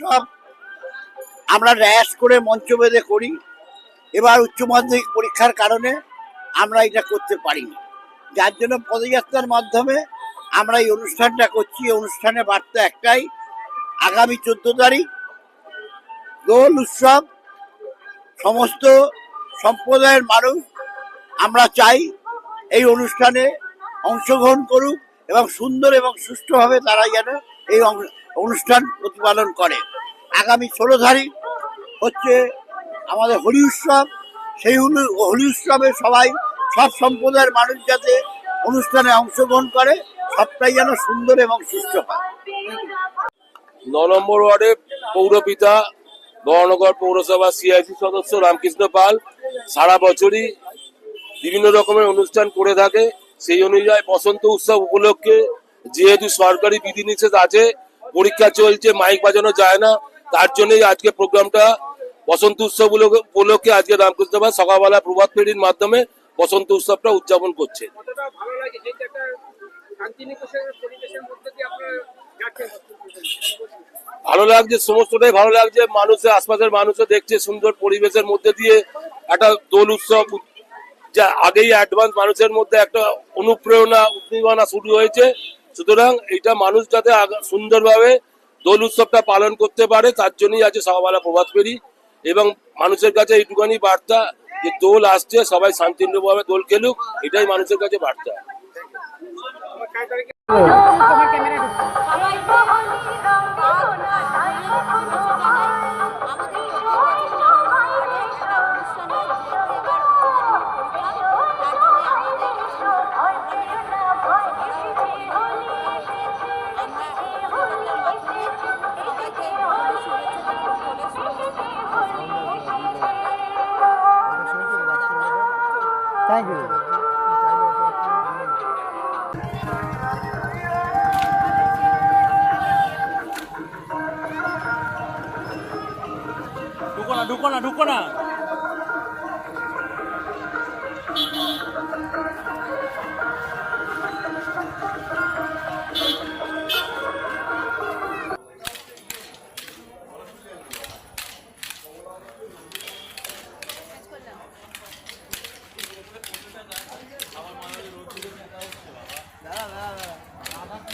উৎসব আমরা র্যাশ করে মঞ্চ বেঁধে করি। এবার উচ্চ মাধ্যমিক পরীক্ষার কারণে আমরা এটা করতে পারিনি। যার জন্য পদযাত্রার মাধ্যমে আমরা এই অনুষ্ঠানটা করছি। এই অনুষ্ঠানের বার্তা একটাই, আগামী চোদ্দ তারিখ দোল উৎসব, সমস্ত সম্প্রদায়ের মানুষ আমরা চাই এই অনুষ্ঠানে অংশগ্রহণ করুক এবং সুন্দর এবং সুষ্ঠুভাবে তারা যেন এই অনুষ্ঠান প্রতিপালন করে। আগামী ষোলো তারিখ হচ্ছে আমাদের হোলি উৎসব। সেই হোলি- উৎসবে সবাই সব সম্প্রদায়ের মানুষ যাতে অনুষ্ঠানে অংশগ্রহণ করে, সবটাই যেন সুন্দর এবং সুস্থ হয়। ন নম্বর ওয়ার্ডে পৌরপিতা বহনগর পৌরসভা সিআইসি সদস্য রামকৃষ্ণ পাল সারা বছরই বিভিন্ন রকমের অনুষ্ঠান করে থাকে। সেই অনুযায়ী বসন্ত উৎসব উপলক্ষে যেহেতু সরকারি বিধিনিষেধ আছে পরীক্ষা চলছে মাইক বাজানো যায় না। তার জন্যই আজকে প্রোগ্রামটা বসন্ত উৎসব উপলক্ষে- আজকে রামকৃষ্ণ পাল সকালবেলা প্রভাত ফেরির মাধ্যমে বসন্ত উৎসবটা উদযাপন করছে। ভালো লাগছে সমস্তটাই ভালো লাগছে। মানুষের আশপাশের মানুষও দেখছে সুন্দর পরিবেশের মধ্যে দিয়ে একটা দোল উৎসব। যা আগেই অ্যাডভান্স মানুষের মধ্যে একটা অনুপ্রেরণা উদ্দীপনা শুরু হয়েছে। সুতরাং এটা মানুষ যাতে সুন্দরভাবে দোল উৎসবটা পালন করতে পারে, তার জন্যই আছে সকালবেলা প্রভাত ফেরি। এবং মানুষের কাছে এইটুখানি বার্তা যে দোল আসছে, সবাই শান্তিপূর্ণভাবে দোল খেলুক, এটাই মানুষের কাছে বার্তা। Thank you. Dukona, dukona, dukona.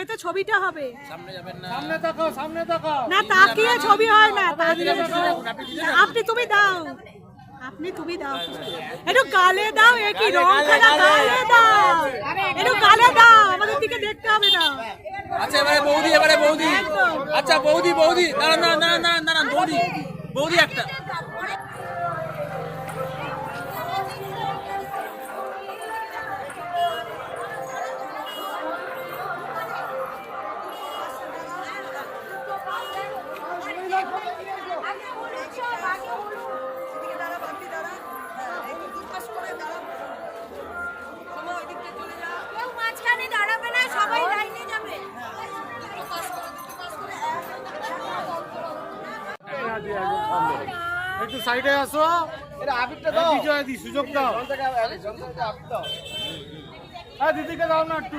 তবে তো ছবিটা হবে। সামনে যাবেন না। সামনে তাকাও সামনে তাকাও। না তাকিয়ে ছবি হয় না তাকিয়ে আপনি তুমি দাও। আপনি তুমি দাও। একটু গালে দাও এ কি রং খেলা গালে। দাও। একটু গালে দাও আমাদের দিকে দেখতে হবে না। আচ্ছা এবারে বৌদি এবারে বৌদি। আচ্ছা বৌদি বৌদি। দাঁড়ান দাঁড়ান দাঁড়ান দাঁড়ান বৌদি। বৌদি একটা। একটু সাইডে আসো। দাও। বিজয় দি সুযোগ দাও। হ্যাঁ দিদিকে দাও না একটু।